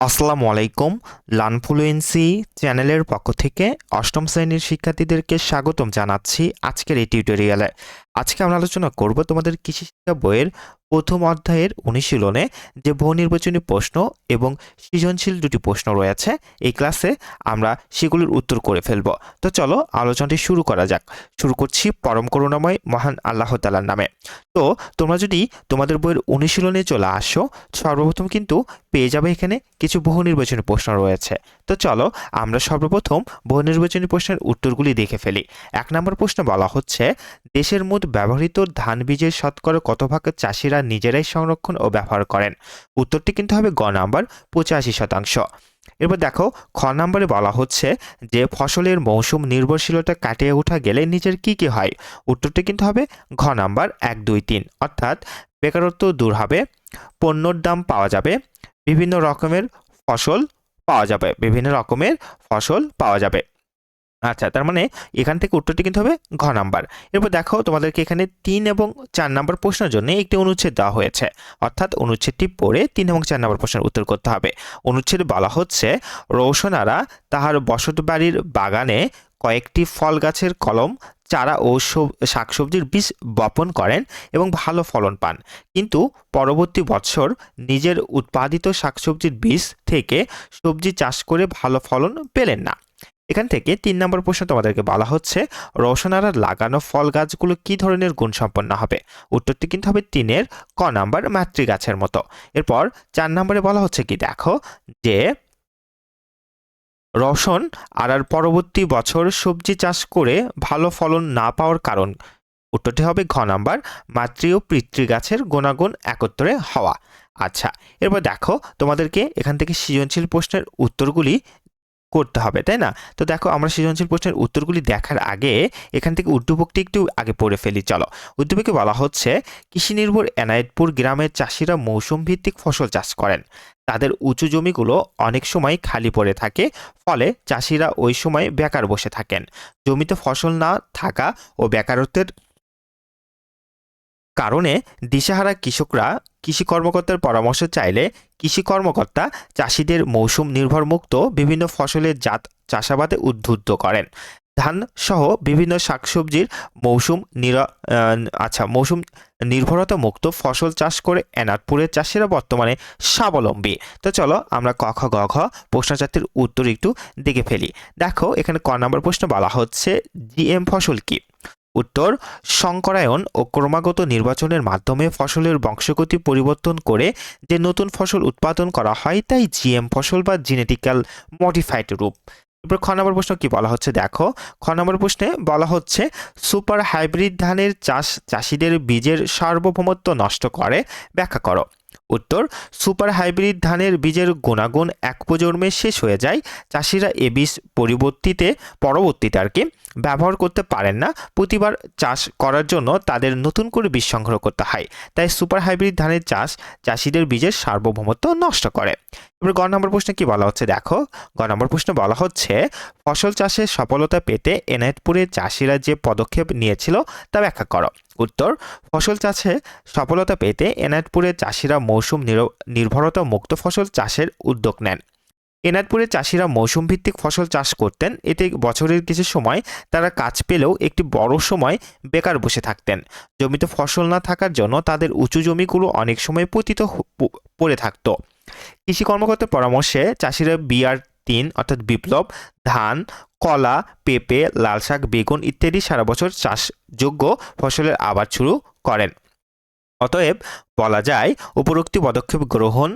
আসসালামু আলাইকুম লানফ্লুয়েন্সি চ্যানেলের পক্ষ থেকে অষ্টম শ্রেণির শিক্ষার্থীদেরকে স্বাগতম জানাচ্ছি আজকের এই টিউটোরিয়ালে। আজকে আমরা আলোচনা করব তোমাদের কৃষি শিক্ষা বইয়ের প্রথম অধ্যায়ের অনুশীলনে যে বহু নির্বাচনী প্রশ্ন এবং সৃজনশীল দুটি প্রশ্ন রয়েছে, এই ক্লাসে আমরা সেগুলির উত্তর করে ফেলব। তো চলো আলোচনাটি শুরু করা যাক। শুরু করছি পরম করুণাময় মহান আল্লাহ তালার নামে। তো তোমরা যদি তোমাদের বইয়ের অনুশীলনে চলে আসো, সর্বপ্রথম কিন্তু পেয়ে যাবে এখানে কিছু বহু নির্বাচনী প্রশ্ন রয়েছে। তো চলো আমরা সর্বপ্রথম বহু নির্বাচনী প্রশ্নের উত্তরগুলি দেখে ফেলি। এক নম্বর প্রশ্ন বলা হচ্ছে, দেশের মোট ব্যবহৃত ধান বীজের শতকরা কত ভাগ চাষিরা নিজেরাই সংরক্ষণ ও ব্যবহার করেন। উত্তরটি কিন্তু হবে গ নাম্বার, পঁচাশি শতাংশ। এরপর দেখো, খ নম্বরে বলা হচ্ছে যে, ফসলের মৌসুম নির্ভরশীলতা কাটিয়ে ওঠা গেলে নিজের কি কি হয়? উত্তরটি কিন্তু হবে ঘ নাম্বার, এক, দুই, তিন। অর্থাৎ বেকারত্ব দূর হবে, পণ্যর দাম পাওয়া যাবে, বিভিন্ন রকমের ফসল পাওয়া যাবে, বিভিন্ন রকমের ফসল পাওয়া যাবে। আচ্ছা তার মানে এখান থেকে উত্তরটি কিন্তু হবে ঘ নাম্বার। এরপর দেখো তোমাদেরকে এখানে তিন এবং চার নাম্বার প্রশ্নের জন্য একটি অনুচ্ছেদ দেওয়া হয়েছে। অর্থাৎ অনুচ্ছেদটি পড়ে তিন এবং চার নাম্বার প্রশ্নের উত্তর করতে হবে। অনুচ্ছেদ বলা হচ্ছে রৌশনারা তাহার বসত বাড়ির বাগানে কয়েকটি ফল গাছের কলম, চারা ও সব- শাকসবজির বীজ বপন করেন এবং ভালো ফলন পান। কিন্তু পরবর্তী বছর নিজের উৎপাদিত শাকসবজির বীজ থেকে সবজি চাষ করে ভালো ফলন পেলেন না। এখান থেকে তিন নম্বর প্রশ্ন তোমাদেরকে বলা হচ্ছে রসনারা লাগানো ফল গাছগুলো কি ধরনের গুণসম্পন্ন হবে? উত্তরটি কিন্তু হবে তিনের ক নাম্বার মাতৃ গাছের মতো। এরপর চার নম্বরে বলা হচ্ছে কি? দেখো যে রসন আর আর পরবর্তী বছর সবজি চাষ করে ভালো ফলন না পাওয়ার কারণ। উত্তরটি হবে ঘ নাম্বার মাতৃ ও পিতৃ গাছের গুণাগুণ একত্রে হওয়া। আচ্ছা এরপর দেখো তোমাদেরকে এখান থেকে সৃজনশীল প্রশ্নের উত্তরগুলি করতে হবে, তাই না? তো দেখো, আমরা সৃজনশীল প্রশ্নের উত্তরগুলি দেখার আগে এখান থেকে উদ্দীপকটি একটু আগে পড়ে ফেলি, চলো। উদ্দীপকে বলা হচ্ছে, কৃষি নির্ভর এনায়েতপুর গ্রামের চাষিরা মৌসুম ভিত্তিক ফসল চাষ করেন। তাদের উঁচু জমিগুলো অনেক সময় খালি পড়ে থাকে, ফলে চাষিরা ওই সময় বেকার বসে থাকেন। জমিতে ফসল না থাকা ও বেকারত্বের কারণে দিশাহারা কৃষকরা কৃষি কর্মকর্তার পরামর্শ চাইলে কৃষি কর্মকর্তা চাষিদের মৌসুম নির্ভরমুক্ত বিভিন্ন ফসলের জাত চাষাবাদে উদ্বুদ্ধ করেন। ধান সহ বিভিন্ন শাকসবজির মৌসুম নির আচ্ছা মৌসুম নির্ভরতা মুক্ত ফসল চাষ করে এনাদপুরের চাষিরা বর্তমানে স্বাবলম্বী। তো চলো আমরা ক খ গ প্রশ্নজাতির উত্তর একটু দেখে ফেলি। দেখো, এখানে ক নম্বর প্রশ্ন বলা হচ্ছে, জিএম ফসল কি? উত্তর, সংকরায়ন ও ক্রমাগত নির্বাচনের মাধ্যমে ফসলের বংশগতি পরিবর্তন করে যে নতুন ফসল উৎপাদন করা হয় তাই জিএম ফসল বা জেনেটিক্যাল মডিফাইড রূপ। এরপর খ নম্বর প্রশ্ন কি বলা হচ্ছে? দেখো, খ নম্বর প্রশ্নে বলা হচ্ছে, সুপার হাইব্রিড ধানের চাষ চাষিদের বীজের সার্বভৌমত্ব নষ্ট করে। ব্যাখ্যা করো। উত্তর, সুপার হাইব্রিড ধানের বীজের গুণাগুণ এক প্রজন্মে শেষ হয়ে যায়। চাষিরা এ বীজ পরিবর্তিতে পরবর্তীতে আর কি ব্যবহার করতে পারেন না। প্রতিবার চাষ করার জন্য তাদের নতুন করে বীজ সংগ্রহ করতে হয়। তাই সুপার হাইব্রিড ধানের চাষ চাষিদের বীজের সার্বভৌমত্ব নষ্ট করে। এবার গ নম্বর প্রশ্নে কি বলা হচ্ছে? দেখো, গ নম্বর প্রশ্নে বলা হচ্ছে, ফসল চাষে সফলতা পেতে এনায়েতপুরের চাষিরা যে পদক্ষেপ নিয়েছিল তা ব্যাখ্যা করো। উত্তর, ফসল চাষে সফলতা পেতে এনায়েতপুরের চাষিরা মৌসুম নির- নির্ভরতা মুক্ত ফসল চাষের উদ্যোগ নেন। এনায়তপুরের চাষিরা মৌসুম ভিত্তিক ফসল চাষ করতেন, এতে বছরের কিছু সময় তারা কাজ পেলেও একটি বড় সময় বেকার বসে থাকতেন। জমিতে ফসল না থাকার জন্য তাদের উঁচু জমিগুলো অনেক সময় পতিত পড়ে থাকতো। কৃষি কর্মকর্তার পরামর্শে চাষিরা বিআর তিন অর্থাৎ বিপ্লব, ধান, কলা, পেঁপে, লাল শাক, বেগুন ইত্যাদি সারা বছর চাষযোগ্য ফসলের আবাদ শুরু করেন। অতএব বলা যায়, উপরোক্ত পদক্ষেপ গ্রহণ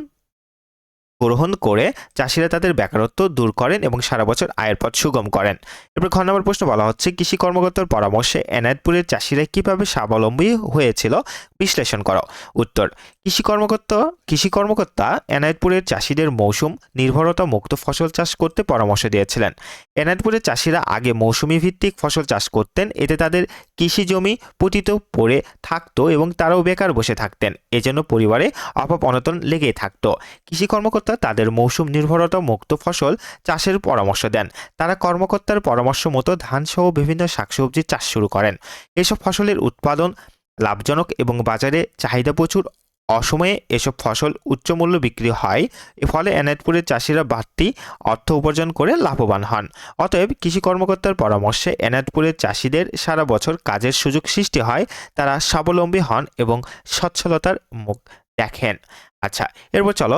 গ্রহণ করে চাষিরা তাদের বেকারত্ব দূর করেন এবং সারা বছর আয়ের পথ সুগম করেন। এরপর খ নম্বর প্রশ্ন বলা হচ্ছে, কৃষি কর্মকর্তার পরামর্শে এনায়তপুরের চাষিরা কীভাবে স্বাবলম্বী হয়েছিল? বিশ্লেষণ করো। উত্তর, কৃষি কর্মকর্তা কৃষি কর্মকর্তা এনায়তপুরের চাষিদের মৌসুম নির্ভরতা মুক্ত ফসল চাষ করতে পরামর্শ দিয়েছিলেন। এনায়তপুরের চাষিরা আগে মৌসুমি ভিত্তিক ফসল চাষ করতেন, এতে তাদের কৃষি জমি পতিত পড়ে থাকতো এবং তারাও বেকার বসে থাকতেন। এজন্য পরিবারে অভাব অনটন লেগেই থাকতো। কৃষি কর্মকর্তা তাদের মৌসুম নির্ভরতা মুক্ত ফসল চাষের পরামর্শ দেন। তারা কর্মকর্তার পরামর্শ মতো ধান সহ বিভিন্ন শাকসবজির চাষ শুরু করেন। এসব ফসলের উৎপাদন লাভজনক এবং বাজারে চাহিদা প্রচুর। অসময়ে এসব ফসল উচ্চ মূল্য বিক্রি হয়। ফলে এনায়তপুরের চাষিরা বাড়তি অর্থ উপার্জন করে লাভবান হন। অতএব কৃষি কর্মকর্তার পরামর্শে এনায়তপুরের চাষিদের সারা বছর কাজের সুযোগ সৃষ্টি হয়। তারা স্বাবলম্বী হন এবং সচ্ছলতার মুখ দেখেন। আচ্ছা এরপর চলো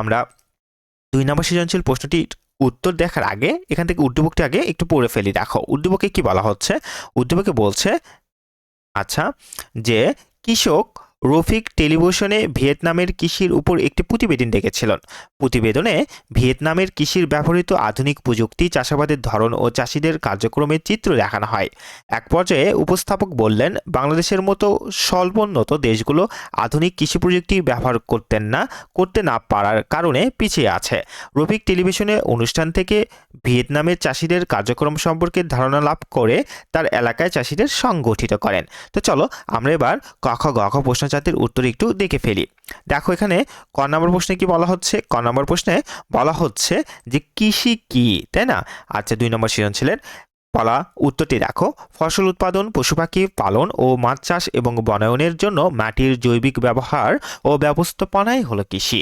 আমরা দুই নম্বর সৃজনশীল প্রশ্নটির উত্তর দেখার আগে, এখান থেকে উদ্যোগটি আগে একটু পড়ে ফেলি। দেখো উদ্যোগকে কি বলা হচ্ছে? উদ্যোগকে বলছে আচ্ছা যে কৃষক রফিক টেলিভিশনে ভিয়েতনামের কৃষির উপর একটি প্রতিবেদন দেখেছিলেন প্রতিবেদনে ভিয়েতনামের কৃষির ব্যবহৃত আধুনিক প্রযুক্তি, চাষাবাদের ধরন ও চাষিদের কার্যক্রমের চিত্র দেখানো হয়। এক পর্যায়ে উপস্থাপক বললেন, বাংলাদেশের মতো স্বল্পোন্নত দেশগুলো আধুনিক কৃষি প্রযুক্তি ব্যবহার করতেন না, করতে না পারার কারণে পিছিয়ে আছে। রফিক টেলিভিশনে অনুষ্ঠান থেকে ভিয়েতনামের চাষিদের কার্যক্রম সম্পর্কে ধারণা লাভ করে তার এলাকায় চাষিদের সংগঠিত করেন। তো চলো, আমরা এবার ক খ গ খ প্রশ্ন জাতির উত্তর একটু দেখে ফেলি। দেখো এখানে ক নম্বর প্রশ্নে কি বলা হচ্ছে? ক নম্বর প্রশ্নে বলা হচ্ছে যে কৃষি কি, তাই না? আচ্ছা দুই নম্বর সৃজনশীলের বলা উত্তরটি দেখো। ফসল উৎপাদন পশু পাখি পালন ও মাছ চাষ এবং বনায়নের জন্য মাটির জৈবিক ব্যবহার ও ব্যবস্থাপনাই হলো কৃষি।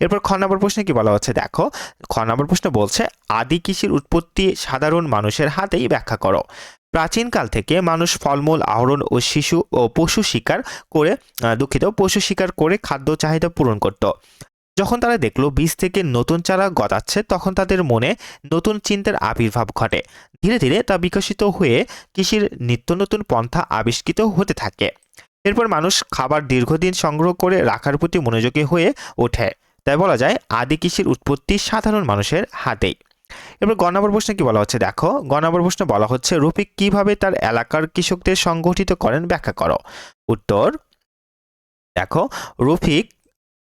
এরপর খ নম্বর প্রশ্নে কি বলা হচ্ছে? দেখো, খ নম্বর প্রশ্ন বলছে, আদি কৃষির উৎপত্তি সাধারণ মানুষের হাতেই ব্যাখ্যা করো। প্রাচীনকাল থেকে মানুষ ফলমূল, আহরণ ও শিশু ও পশু শিকার করে দুঃখিত, পশু শিকার করে খাদ্য চাহিদা পূরণ করত। যখন তারা দেখল বীজ থেকে নতুন চারা গজাচ্ছে, তখন তাদের মনে নতুন চিন্তার আবির্ভাব ঘটে। ধীরে ধীরে তা বিকশিত হয়ে কৃষির নিত্য নতুন পন্থা আবিষ্কৃত হতে থাকে। এরপর মানুষ খাবার দীর্ঘদিন সংগ্রহ করে রাখার প্রতি মনোযোগী হয়ে ওঠে। তাই বলা যায়, আদি কৃষির উৎপত্তি সাধারণ মানুষের হাতেই। এবার গণাবর প্রশ্নে কি বলা হচ্ছে? দেখো, গণাবর প্রশ্নে বলা হচ্ছে, রফিক কীভাবে তার এলাকার কৃষকদের সংগঠিত করেন ব্যাখ্যা করো। উত্তর, দেখো, রফিক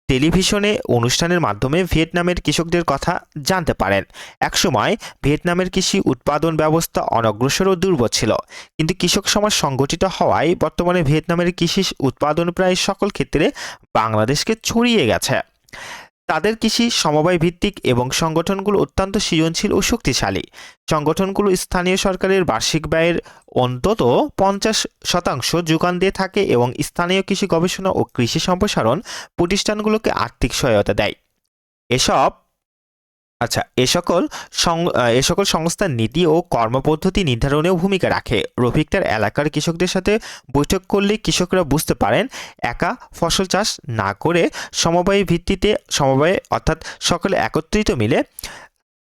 টেলিভিশনে অনুষ্ঠানের মাধ্যমে ভিয়েতনামের কৃষকদের কথা জানতে পারেন। একসময় ভিয়েতনামের কৃষি উৎপাদন ব্যবস্থা অনগ্রসর ও দুর্বল ছিল। কিন্তু কৃষক সমাজ সংগঠিত হওয়ায় বর্তমানে ভিয়েতনামের কৃষি উৎপাদন প্রায় সকল ক্ষেত্রে বাংলাদেশকে ছড়িয়ে গেছে। তাদের কৃষি সমবায় ভিত্তিক এবং সংগঠনগুলো অত্যন্ত সৃজনশীল ও শক্তিশালী। সংগঠনগুলো স্থানীয় সরকারের বার্ষিক ব্যয়ের অন্তত পঞ্চাশ শতাংশ যোগান দিয়ে থাকে এবং স্থানীয় কৃষি গবেষণা ও কৃষি সম্প্রসারণ প্রতিষ্ঠানগুলোকে আর্থিক সহায়তা দেয়। এসব আচ্ছা এ সকল এ সকল সংস্থার নীতি ও কর্মপদ্ধতি নির্ধারণেও ভূমিকা রাখে। রফিক তার এলাকার কৃষকদের সাথে বৈঠক করলে কৃষকরা বুঝতে পারেন, একা ফসল চাষ না করে সমবায় ভিত্তিতে, সমবায় অর্থাৎ সকলে একত্রিত মিলে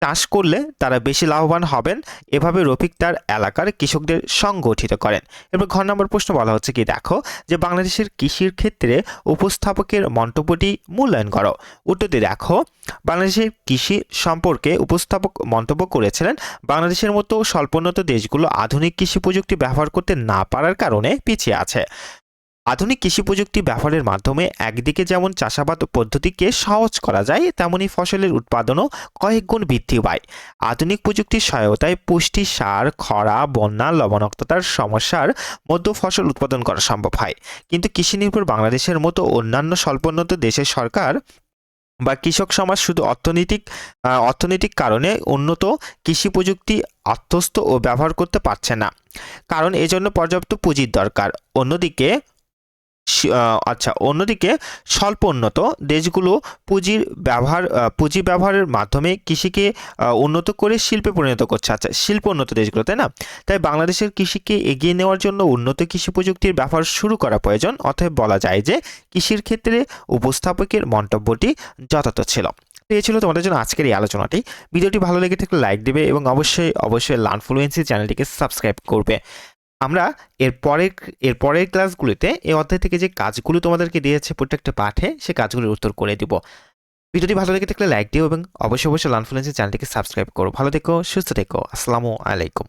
চাষ করলে তারা বেশি লাভবান হবেন। এভাবে রফিক তার এলাকার কৃষকদের সংগঠিত করেন। এবার ঘর নম্বর প্রশ্ন বলা হচ্ছে কি, দেখো যে বাংলাদেশের কৃষির ক্ষেত্রে উপস্থাপকের মন্তব্যটি মূল্যায়ন করো। উত্তরটি দেখো, বাংলাদেশের কৃষি সম্পর্কে উপস্থাপক মন্তব্য করেছিলেন, বাংলাদেশের মতো স্বল্পোন্নত দেশগুলো আধুনিক কৃষি প্রযুক্তি ব্যবহার করতে না পারার কারণে পিছিয়ে আছে। আধুনিক কৃষি প্রযুক্তি ব্যবহারের মাধ্যমে একদিকে যেমন চাষাবাদ পদ্ধতিকে সহজ করা যায়, তেমনি ফসলের উৎপাদনও কয়েক গুণ বৃদ্ধি পায়। আধুনিক প্রযুক্তির সহায়তায় পুষ্টি সার, খরা, বন্যা, লবণাক্ততার সমস্যার মধ্যে ফসল উৎপাদন করা সম্ভব হয়। কিন্তু কৃষি নির্ভর বাংলাদেশের মতো অন্যান্য স্বল্পোন্নত দেশের সরকার বা কৃষক সমাজ শুধু অর্থনৈতিক অর্থনৈতিক কারণে উন্নত কৃষি প্রযুক্তি আত্মস্থ ও ব্যবহার করতে পারছে না। কারণ এজন্য পর্যাপ্ত পুঁজির দরকার। অন্যদিকে আচ্ছা অন্যদিকে স্বল্প উন্নত দেশগুলো পুঁজির ব্যবহার পুঁজি ব্যবহারের মাধ্যমে কৃষিকে উন্নত করে শিল্পে পরিণত করছে। আচ্ছা শিল্প উন্নত দেশগুলো, তাই না? তাই বাংলাদেশের কৃষিকে এগিয়ে নেওয়ার জন্য উন্নত কৃষি প্রযুক্তির ব্যবহার শুরু করা প্রয়োজন। অতএব বলা যায় যে কৃষির ক্ষেত্রে উপস্থাপকের মন্তব্যটি যথার্থ ছিল। এই ছিল তোমাদের জন্য আজকের এই আলোচনাটি। ভিডিওটি ভালো লেগে থাকলে লাইক দেবে এবং অবশ্যই অবশ্যই লার্নফ্লুয়েন্সি চ্যানেলটিকে সাবস্ক্রাইব করবে। আমরা এর পরের এর পরের ক্লাসগুলিতে এই অধ্যায় থেকে যে কাজগুলো তোমাদেরকে দিয়েছে প্রত্যেকটা পাঠে, সে কাজগুলোর উত্তর করে দিব। ভিডিওটি ভালো লেগে থাকলে লাইক দিও এবং অবশ্যই অবশ্যই লানফুলেন্সের চ্যানেলটিকে সাবস্ক্রাইব করো। ভালো থেকো, সুস্থ থেকো। আসসালামু আলাইকুম।